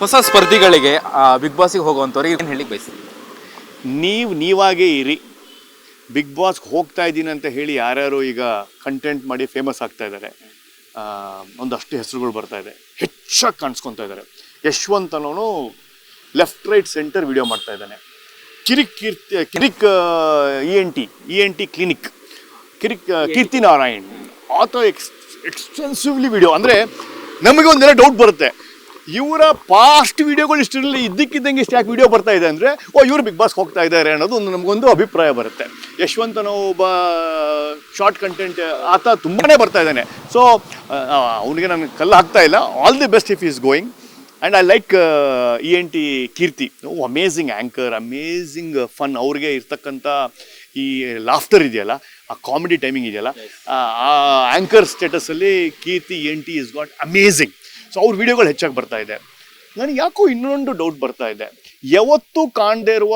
ಹೊಸ ಸ್ಪರ್ಧಿಗಳಿಗೆ ಬಿಗ್ ಬಾಸ್ಗೆ ಹೋಗುವಂಥವ್ರಿಗೆ ಏನು ಹೇಳಿ ಬಯಸ್ತೀವಿ ನೀವು ನೀವಾಗೇ ಇರಿ. ಬಿಗ್ ಬಾಸ್ಗೆ ಹೋಗ್ತಾ ಇದ್ದೀನಿ ಅಂತ ಹೇಳಿ ಯಾರ್ಯಾರು ಈಗ ಕಂಟೆಂಟ್ ಮಾಡಿ ಫೇಮಸ್ ಆಗ್ತಾ ಇದ್ದಾರೆ ಒಂದಷ್ಟು ಹೆಸರುಗಳು ಬರ್ತಾ ಇದೆ. ಹೆಚ್ಚಾಗಿ ಕಾಣಿಸ್ಕೊತಾ ಇದ್ದಾರೆ. ಯಶ್ವಂತ್ ಅನ್ನೋನು ಲೆಫ್ಟ್ ರೈಟ್ ಸೆಂಟರ್ ವಿಡಿಯೋ ಮಾಡ್ತಾ ಇದ್ದಾನೆ. Kirik Keerthi Kirik E N T E N T clinic Kirik ಆ, ಕೀರ್ತಿ ನಾರಾಯಣ್ ಆತ ಎಕ್ಸ್ ಎಕ್ಸ್ಟೆನ್ಸಿವ್ಲಿ ವಿಡಿಯೋ ಅಂದರೆ ನಮಗೆ ಒಂದೆಲ್ಲ ಡೌಟ್ ಬರುತ್ತೆ. ಇವರ ಪಾಸ್ಟ್ ವಿಡಿಯೋಗಳು ಇಷ್ಟಿರಲಿ ಇದ್ದಕ್ಕಿದ್ದಂಗೆ ಇಷ್ಟು ಯಾಕೆ ವಿಡಿಯೋ ಬರ್ತಾ ಇದೆ ಅಂದರೆ, ಓ, ಇವರು ಬಿಗ್ ಬಾಸ್ ಹೋಗ್ತಾ ಇದ್ದಾರೆ ಅನ್ನೋದು ಒಂದು ನಮಗೊಂದು ಅಭಿಪ್ರಾಯ ಬರುತ್ತೆ. ಯಶವಂತನೋ ಒಬ್ಬ ಶಾರ್ಟ್ ಕಂಟೆಂಟ್ ಆತ ತುಂಬಾ ಬರ್ತಾ ಇದ್ದಾನೆ. ಸೊ ಅವನಿಗೆ ನನಗೆ ಕಲ್ಲು ಹಾಕ್ತಾ ಇಲ್ಲ. All the best if is going and I like E N T Keerthi. Amazing anchor amazing fun ಅವ್ರಿಗೆ ಇರ್ತಕ್ಕಂಥ ಈ ಲಾಫ್ಟರ್ ಇದೆಯಲ್ಲ, ಆ ಕಾಮಿಡಿ ಟೈಮಿಂಗ್ ಇದೆಯಲ್ಲ, ಆ anchor ಸ್ಟೇಟಸಲ್ಲಿ Keerthi N T is got amazing so ಅವ್ರ ವಿಡಿಯೋಗಳು ಹೆಚ್ಚಾಗಿ ಬರ್ತಾ ಇದೆ. ನನಗೆ ಯಾಕೋ ಇನ್ನೊಂದು ಡೌಟ್ ಬರ್ತಾ ಇದೆ. ಯಾವತ್ತೂ ಕಾಣದೇ ಇರುವ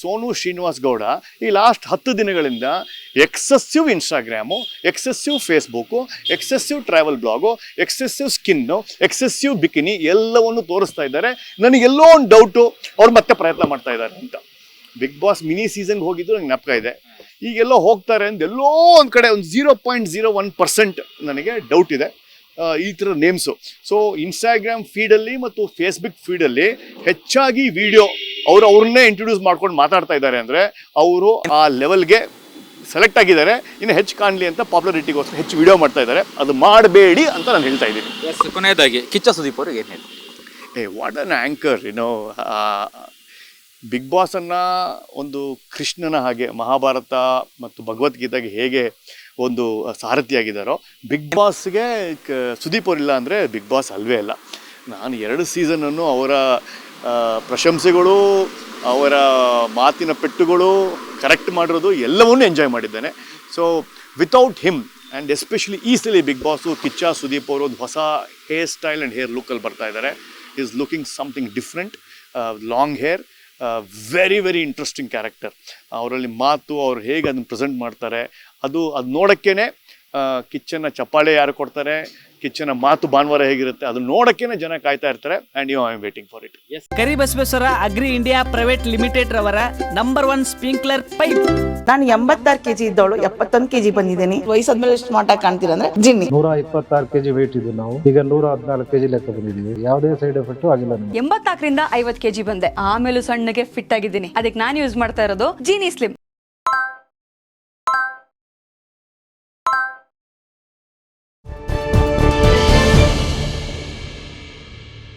ಸೋನು ಶ್ರೀನಿವಾಸ್ ಗೌಡ ಈ ಲಾಸ್ಟ್ ಹತ್ತು ದಿನಗಳಿಂದ excessive Instagram excessive Facebook excessive travel blog excessive skin excessive bikini ಎಲ್ಲವನ್ನು ತೋರಿಸ್ತಾ ಇದ್ದಾರೆ. ನನಗೆಲ್ಲೋ ಒಂದು ಡೌಟು ಅವ್ರು ಮತ್ತೆ ಪ್ರಯತ್ನ ಮಾಡ್ತಾ ಇದ್ದಾರೆ ಅಂತ. ಬಿಗ್ ಬಾಸ್ ಮಿನಿ ಸೀಸನ್ಗೆ ಹೋಗಿದ್ದು ನನಗೆ ನೆಪಕ ಇದೆ. ಈಗೆಲ್ಲೋ ಹೋಗ್ತಾರೆ ಅಂತ ಎಲ್ಲೋ ಒಂದು ಕಡೆ ಒಂದು zero point zero one percent ನನಗೆ ಡೌಟ್ ಇದೆ. ಈ ಥರ ನೇಮ್ಸು ಸೊ ಇನ್ಸ್ಟಾಗ್ರಾಮ್ ಫೀಡಲ್ಲಿ ಮತ್ತು ಫೇಸ್ಬುಕ್ ಫೀಡಲ್ಲಿ ಹೆಚ್ಚಾಗಿ ವಿಡಿಯೋ ಅವರು ಅವ್ರನ್ನೇ ಇಂಟ್ರೊಡ್ಯೂಸ್ ಮಾಡ್ಕೊಂಡು ಮಾತಾಡ್ತಾ ಇದ್ದಾರೆ ಅಂದರೆ ಅವರು ಆ ಲೆವೆಲ್ಗೆ ಸೆಲೆಕ್ಟ್ ಆಗಿದ್ದಾರೆ. ಇನ್ನು ಹೆಚ್ಚು ಕಾಣಲಿ ಅಂತ ಪಾಪ್ಯುಲಾರಿಟಿಗೋಸ್ಕರ ಹೆಚ್ಚು ವಿಡಿಯೋ ಮಾಡ್ತಾ ಇದ್ದಾರೆ. ಅದು ಮಾಡಬೇಡಿ ಅಂತ ನಾನು ಹೇಳ್ತಾ ಇದ್ದೀನಿ. ಕೊನೆಯದಾಗಿ ಕಿಚ್ಚ ಸುದೀಪ್ ಅವ್ರಿಗೆ ಏನು ಹೇಳಿ ಏ ವಾಟ್ ಅನ್ ಆ್ಯಂಕರ್ ಏನೋ ಬಿಗ್ ಬಾಸನ್ನು ಒಂದು ಕೃಷ್ಣನ ಹಾಗೆ ಮಹಾಭಾರತ ಮತ್ತು ಭಗವದ್ಗೀತೆಗೆ ಹೇಗೆ ಒಂದು ಸಾರಥಿಯಾಗಿದ್ದಾರೋ, ಬಿಗ್ ಬಾಸ್ಗೆ ಸುದೀಪ್ ಅವರಿಲ್ಲ ಅಂದರೆ ಬಿಗ್ ಬಾಸ್ ಅಲ್ವೇ ಅಲ್ಲ. ನಾನು ಎರಡು ಸೀಸನನ್ನು ಅವರ ಪ್ರಶಂಸೆಗಳು, ಅವರ ಮಾತಿನ ಪೆಟ್ಟುಗಳು ಕರೆಕ್ಟ್ ಮಾಡಿರೋದು ಎಲ್ಲವನ್ನೂ ಎಂಜಾಯ್ ಮಾಡಿದ್ದೇನೆ. So without him and especially ಈ ಸಲ ಬಿಗ್ ಬಾಸು, ಕಿಚ್ಚ, ಸುದೀಪ್ ಅವರು ಒಂದು ಹೊಸ ಹೇರ್ ಸ್ಟೈಲ್ ಆ್ಯಂಡ್ ಹೇರ್ ಲುಕ್ಕಲ್ಲಿ ಬರ್ತಾ ಇದ್ದಾರೆ. Is looking something different long hair very very interesting character ಅವರಲ್ಲಿ ಮಾತು, ಅವ್ರು ಹೇಗೆ ಅದನ್ನು ಪ್ರೆಸೆಂಟ್ ಮಾಡ್ತಾರೆ, ಅದು ಅದು ನೋಡೋಕ್ಕೇ ಕಿಚ್ಚನ್ನ ಚಪ್ಪಾಳೆ ಯಾರು ಕೊಡ್ತಾರೆ ಕಿಚ್ಚನ ಮಾತು ಭಾನುವಾರ ಹೇಗಿರುತ್ತೆ ಅದು ನೋಡಕ್ಕೇನೆ ಜನ ಕಾಯ್ತಾ ಇರ್ತಾರೆ. And you I am waiting for it Kari Basaveshwara agri India private limited ರವರ ನಂಬರ್ ಒನ್ ಸ್ಪ್ರಿಂಕ್ಲರ್ ಪೈಪ್. ನಾನು ಎಂಬತ್ತಾರು ಕೆಜಿ ಇದ್ದವಳು ಎಪ್ಪತ್ತೊಂದು ಕೆಜಿ ಬಂದಿದ್ದೀನಿ. ವಯಸ್ಸಾದ್ಮೇಲೆ ಎಷ್ಟು ಮಾಟ ಕಾಣ್ತೀರ ಅಂದ್ರೆ ಜಿನ್ನಿ. ನೂರ ಇಪ್ಪತ್ತಾರು ಕೆಜಿ ವೇಟ್ ಇದ್ದು ನಾವು. ಈಗ ನೂರ ಹದಿನಾಲ್ಕು ಕೆಜಿ ಲೆಕ್ಕ ಬಂದಿದ್ದೀವಿ. ಯಾವುದೇ ಸೈಡ್ ಎಫೆಕ್ಟ್ ಆಗಿಲ್ಲ ನಮಗೆ. ಎಂಬತ್ನಾಲ್ಕರಿಂದ ಐವತ್ ಕೆಜಿ ಬಂದೆ. ಆಮೇಲೆ ಸಣ್ಣಗೆ ಫಿಟ್ ಆಗಿದ್ದೀನಿ. ಅದಕ್ಕೆ ನಾನು ಯೂಸ್ ಮಾಡ್ತಾ ಇರೋದು ಜೀನಿ ಸ್ಲಿಮ್